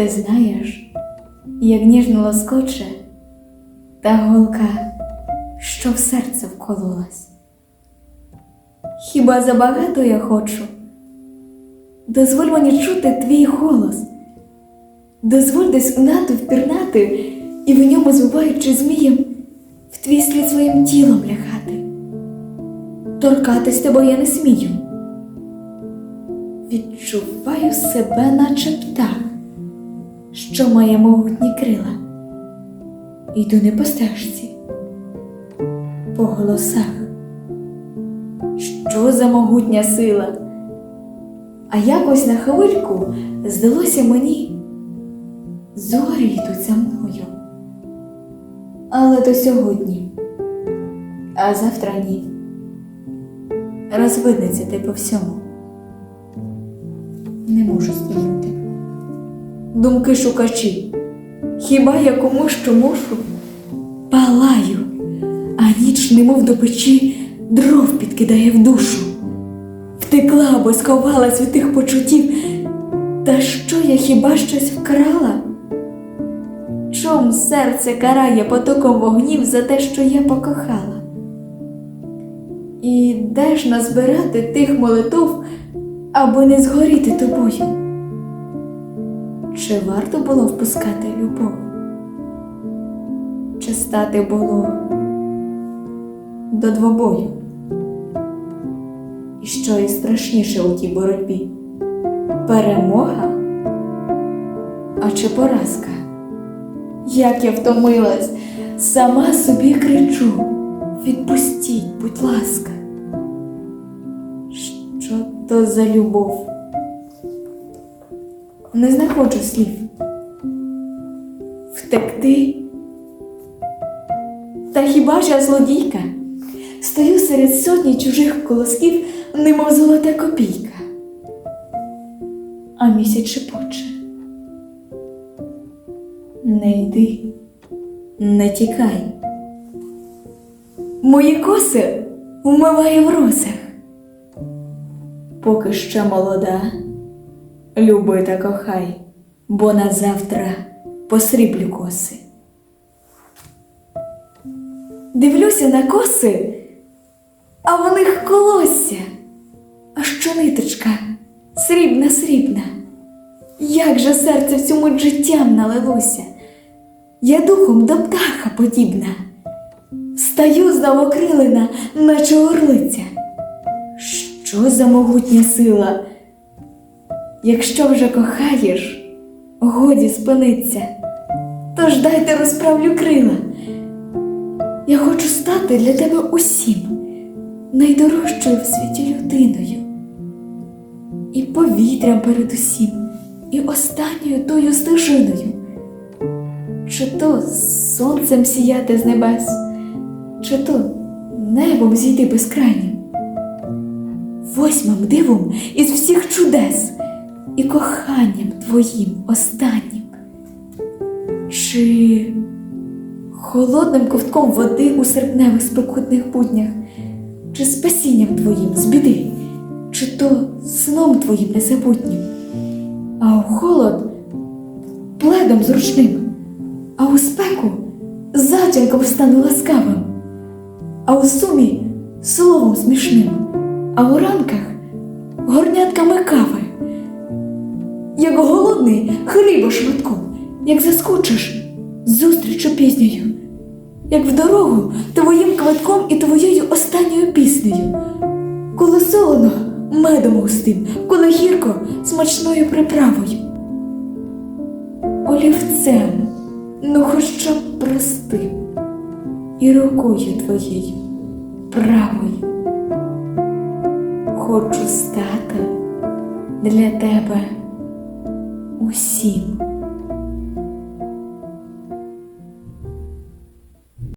Ти знаєш, як ніжно лоскоче та голка, що в серце вкололась. Хіба забагато я хочу? Дозволь мені чути твій голос, дозволь десь у натовп пірнати і в ньому звиваючи змієм, в твій слід своїм тілом лягати. Торкатись тебе я не смію. Відчуваю себе, наче птах, що має могутні крила. Йду не по стежці, по голосах. Що за могутня сила? А якось на хвильку здалося мені, зорі йдуть за мною. Але то сьогодні, а завтра ні. Розвиднеться ти по всьому. Не можу стримати. Думки шукачі. Хіба я кому що мушу? Палаю, а ніч, немов до печі, дров підкидає в душу. Втекла, бо сховалась від тих почуттів. Та що я хіба щось вкрала? Чом серце карає потоком вогнів за те, що я покохала? І де ж назбирати тих молитов, аби не згоріти тобою? Чи варто було впускати любов? Чи стати було до двобою? І що і страшніше у тій боротьбі? Перемога? А чи поразка? Як я втомилась, сама собі кричу. Відпустіть, будь ласка. Що то за любов? Не знаходжу слів. Втекти? Та хіба ж я злодійка? Стою серед сотні чужих колосків, немов золота копійка. А місяць шепоче. Не йди, не тікай. Мої коси вмиває в росах. Поки ще молода, люби та кохай, бо на завтра посріблю коси. Дивлюся на коси, а в них колосся, а що ниточка срібна, срібна. Як же серце в цьому життям налилося, я духом до птаха подібна, стаю знавокрилена, наче орлиця. Що за могутня сила? Якщо вже кохаєш, годі спиниться, тож дайте розправлю крила. Я хочу стати для тебе усім, найдорожчою в світі людиною, і повітрям передусім, і останньою тою стежиною, чи то сонцем сіяти з небес, чи то небом зійти безкрайнім, восьмим дивом із всіх чудес і коханням твоїм останнім. Чи холодним ковтком води у серпневих спекотних буднях, чи спасінням твоїм з біди, чи то сном твоїм незабутнім, а у холод пледом зручним, а у спеку затінком стану ласкавим, а у сумі словом смішним, а у ранках горнятками кави. Як голодний хліба швидком, як заскочиш зустрічу пізньою, як в дорогу твоїм квитком і твоєю останньою піснею, коли солоно медом густим, коли гірко смачною приправою. Олівцем, ну хоча б простим, і рукою твоєю правою. Хочу стати для тебе усім.